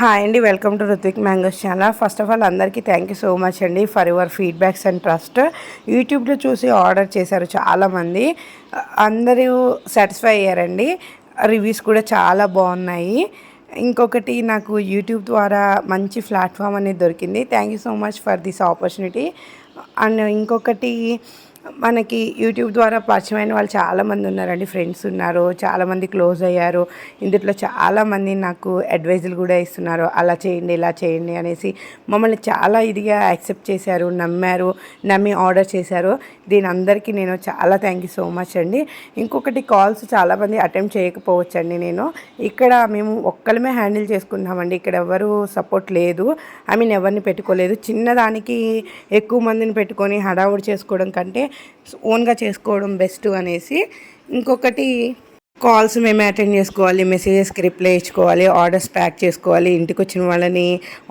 Hi అండి welcome to Ruthvik mangoes channel. First of all అందరికీ thank you so much అండి for your feedbacks and trust యూట్యూబ్లో చూసి order చేశారు చాలామంది అందరూ సాటిస్ఫై అయ్యారండి. రివ్యూస్ కూడా చాలా బాగున్నాయి. ఇంకొకటి నాకు యూట్యూబ్ ద్వారా మంచి ప్లాట్ఫామ్ అనేది దొరికింది. Thank you so much for this opportunity and ఇంకొకటి మనకి యూట్యూబ్ ద్వారా పరిచయమైన వాళ్ళు చాలామంది ఉన్నారండి ఫ్రెండ్స్ ఉన్నారు చాలామంది క్లోజ్ అయ్యారు. ఇందులో చాలామంది నాకు అడ్వైజులు కూడా ఇస్తున్నారు. అలా చేయండి ఇలా చేయండి అనేసి మమ్మల్ని చాలా ఇదిగా యాక్సెప్ట్ చేశారు నమ్మారు నమ్మి ఆర్డర్ చేశారు. దీని అందరికీ నేను చాలా థ్యాంక్ యూ సో మచ్ అండి. ఇంకొకటి కాల్స్ చాలామంది అటెంప్ట్ చేయకపోవచ్చు అండి నేను. ఇక్కడ మేము ఒక్కలమే హ్యాండిల్ చేసుకుంటామండి ఇక్కడ ఎవరు సపోర్ట్ లేదు. ఐ మీన్ ఎవరిని పెట్టుకోలేదు. చిన్నదానికి ఎక్కువ మందిని పెట్టుకొని హడావుడి చేసుకోవడం కంటే ఓన్గా చేసుకోవడం బెస్ట్ అనేసి. ఇంకొకటి కాల్స్ మేము అటెండ్ చేసుకోవాలి మెసేజెస్కి రిప్లై ఇచ్చుకోవాలి ఆర్డర్స్ ప్యాక్ చేసుకోవాలి ఇంటికి వచ్చిన వాళ్ళని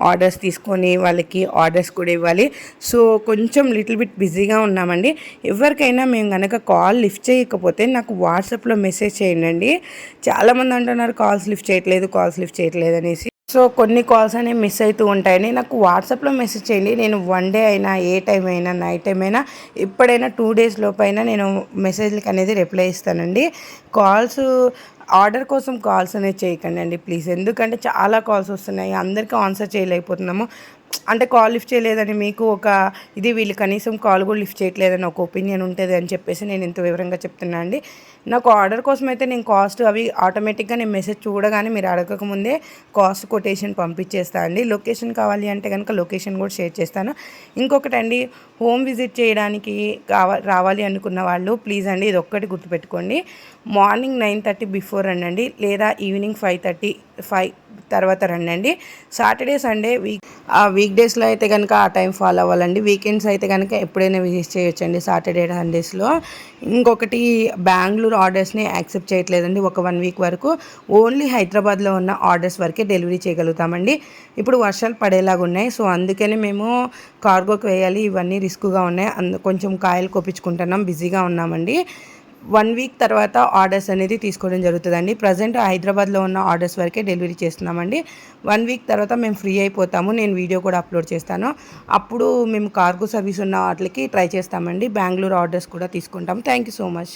ఆర్డర్స్ తీసుకొని వాళ్ళకి ఆర్డర్స్ కూడా ఇవ్వాలి. సో కొంచెం లిటిల్ బిట్ బిజీగా ఉన్నామండి. ఎవరికైనా మేము కనుక కాల్ లిఫ్ట్ చేయకపోతే నాకు వాట్సాప్లో మెసేజ్ చేయండి చాలామంది అంటున్నారు కాల్స్ లిఫ్ట్ చేయట్లేదు కాల్స్ లిఫ్ట్ చేయట్లేదు అనేసి. సో కొన్ని కాల్స్ అనేవి మిస్ అవుతూ ఉంటాయని నాకు వాట్సాప్లో మెసేజ్ చేయండి. నేను వన్ డే అయినా ఏ టైం అయినా నైట్ టైం అయినా ఎప్పుడైనా టూ డేస్ లోపైనా నేను మెసేజ్లకి అనేది రిప్లై ఇస్తానండి. కాల్స్ ఆర్డర్ కోసం కాల్స్ అనేది చేయకండి అండి ప్లీజ్. ఎందుకంటే చాలా కాల్స్ వస్తున్నాయి. అందరికీ ఆన్సర్ చేయలేకపోతున్నాము. అంటే కాల్ లిఫ్ట్ చేయలేదని మీకు ఒక ఇది వీళ్ళు కనీసం కాల్ కూడా లిఫ్ట్ చేయట్లేదని ఒక ఒపీనియన్ ఉంటుంది అని చెప్పేసి నేను ఇంత వివరంగా చెప్తున్నా అండి. నాకు ఆర్డర్ కోసం అయితే నేను కాస్ట్ అవి ఆటోమేటిక్గా నేను మెసేజ్ చూడగానే మీరు అడగకముందే కాస్ట్ కొటేషన్ పంపించేస్తాను అండి. లొకేషన్ కావాలి అంటే కనుక లొకేషన్ కూడా షేర్ చేస్తాను. ఇంకొకటి అండి హోమ్ విజిట్ చేయడానికి కావా రావాలి అనుకున్న వాళ్ళు ప్లీజ్ అండి ఇది ఒక్కటి గుర్తుపెట్టుకోండి. మార్నింగ్ నైన్ థర్టీ బిఫోర్ అనండి లేదా ఈవినింగ్ ఫైవ్ థర్టీ ఫైవ్ తర్వాత రండి సాటర్డే సండే వీక్ ఆ వీక్ డేస్లో అయితే కనుక ఆ టైం ఫాలో అవ్వాలండి. వీకెండ్స్ అయితే కనుక ఎప్పుడైనా విజిట్ చేయొచ్చండి సాటర్డే సండేస్లో ఇంకొకటి బెంగళూరు ఆర్డర్స్ని యాక్సెప్ట్ చేయట్లేదండి. ఒక వన్ వీక్ వరకు ఓన్లీ హైదరాబాద్లో ఉన్న ఆర్డర్స్ వరకే డెలివరీ చేయగలుగుతామండి. ఇప్పుడు వర్షాలు పడేలాగా ఉన్నాయి. సో అందుకని మేము కార్గోకి వేయాలి. ఇవన్నీ రిస్క్గా ఉన్నాయి. అందు కొంచెం కాయలు కొప్పించుకుంటున్నాం బిజీగా ఉన్నామండి. వన్ వీక్ తర్వాత ఆర్డర్స్ అనేది తీసుకోవడం జరుగుతుందండి. ప్రజెంట్ హైదరాబాద్లో ఉన్న ఆర్డర్స్ వరకే డెలివరీ చేస్తున్నామండి. వన్ వీక్ తర్వాత మేము ఫ్రీ అయిపోతాము. నేను వీడియో కూడా అప్లోడ్ చేస్తాను. అప్పుడు మేము కార్గో సర్వీస్ ఉన్న వాటికి ట్రై చేస్తామండి. బెంగళూరు ఆర్డర్స్ కూడా తీసుకుంటాము థ్యాంక్ యూ సో మచ్.